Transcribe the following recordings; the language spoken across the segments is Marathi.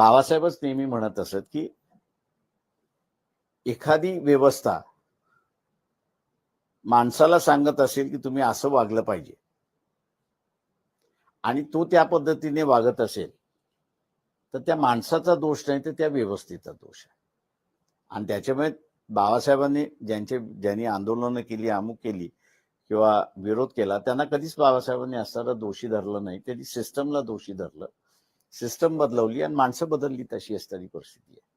बाबासाहेबच नेहमी म्हणत असत की एखादी व्यवस्था माणसाला सांगत असेल की तुम्ही असं वागलं पाहिजे. आणि तो त्या पद्धतीने वागत असेल तर त्या माणसाचा दोष नाही तर त्या व्यवस्थेचा दोष आहे. आणि त्याच्यामुळे बाबासाहेबांनी ज्यांचे ज्यांनी आंदोलनं केली अमुक केली किंवा विरोध केला त्यांना कधीच बाबासाहेबांनी असताना दोषी धरलं नाही त्यांनी सिस्टमला दोषी धरलं. सिस्टम बदलवली आणि माणसं बदलली तशी असणारी परिस्थिती आहे.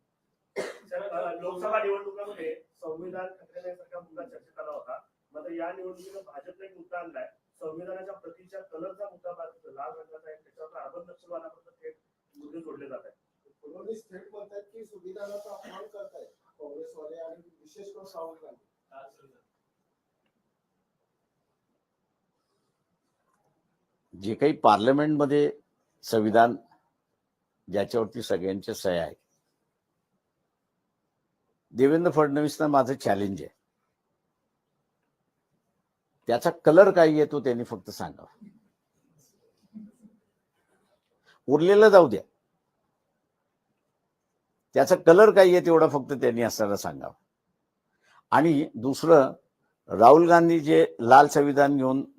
लोकसभा निवडणुकामध्ये संविधान मुद्दा चर्चेत आला होता. मात्र या निवडणुकीला भाजपने एक मुद्दा आणलाय. संविधानाच्या प्रतीच्या कलरचा मुद्दा लाल रंगाचा आहे. त्याच्यावर अर्बन नक्षलवादापर्यंत थेट मुद्दे जोडले जात आहेत. फडणवीस थेट म्हणतात की संविधानाचा अपमान करतायत काँग्रेसवाले आणि विशेष करून राहुल गांधी. जे काही पार्लमेंटमध्ये संविधान ज्याच्यावरती सगळ्यांच्या सह्या आहेत. देवेंद्र फडणवीसना माझं चॅलेंज आहे. त्याचा कलर काय येतो त्यांनी फक्त सांगावं. उरलेलं जाऊ द्या. त्याचा कलर काय येत तेवढा फक्त त्यांनी असताना सांगावं. आणि दुसरं राहुल गांधी जे लाल संविधान घेऊन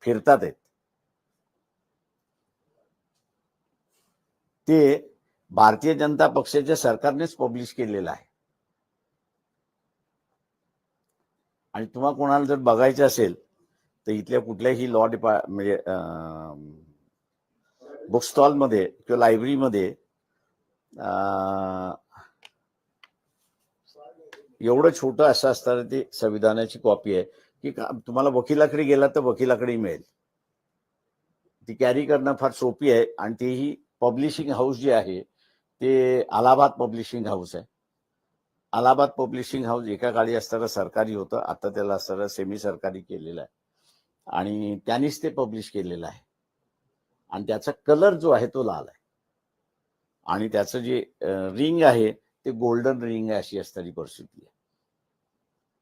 फिरतात आहेत ते भारतीय जनता पक्षाच्या सरकारनेच पब्लिश केलेलं आहे. आणि तुम्हाला कोणाला जर बघायचं असेल तर इथल्या कुठल्याही लॉ डिपार्ट म्हणजे बुक स्टॉलमध्ये किंवा लायब्ररीमध्ये एवढं छोटं असं असताना ते संविधानाची कॉपी आहे की तुम्हाला वकिलाकडे गेला तर वकिलाकडे मिळेल. ती कॅरी करणं फार सोपी आहे आणि तेही पब्लिशिंग हाऊस जे आहे ते अलाहाबाद पब्लिशिंग हाऊस आहे. अलाहाबाद पब्लिशिंग हाऊस एका काळी असताना सरकारी होतं आता त्याला असताना सेमी सरकारी केलेलं आहे. आणि त्यांनीच ते पब्लिश केलेलं आहे. आणि त्याचा कलर जो आहे तो लाल आहे. आणि त्याचं जे रिंग आहे ते गोल्डन रिंग आहे अशी असणारी परिस्थिती आहे.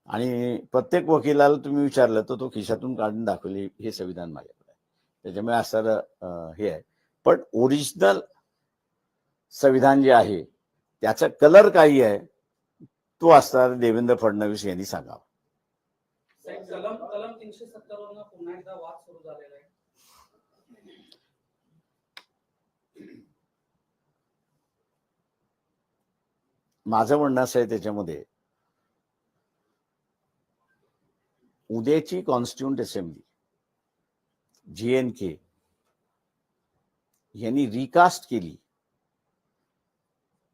आणि प्रत्येक वकिलाला तुम्ही विचारलं तर तो खिशातून काढून दाखवली हे संविधान माझ्याकडे आहे. त्याच्यामुळे असणारं हे आहे. पण ओरिजिनल संविधान जे आहे त्याचा कलर काही आहे तो असणार देवेंद्र फडणवीस यांनी सांगावा. माझं म्हणणं असं आहे त्याच्यामध्ये उद्याची कॉन्स्टिट्युंट असेंब्ली जी एन के यांनी रिकास्ट केली.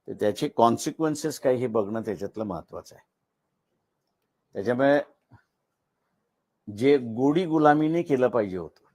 तर त्याचे कॉन्सिक्वेन्सेस काय हे बघणं त्याच्यातलं महत्वाचं आहे. त्याच्यामुळे जे गोडी गुलामीने केलं पाहिजे होतं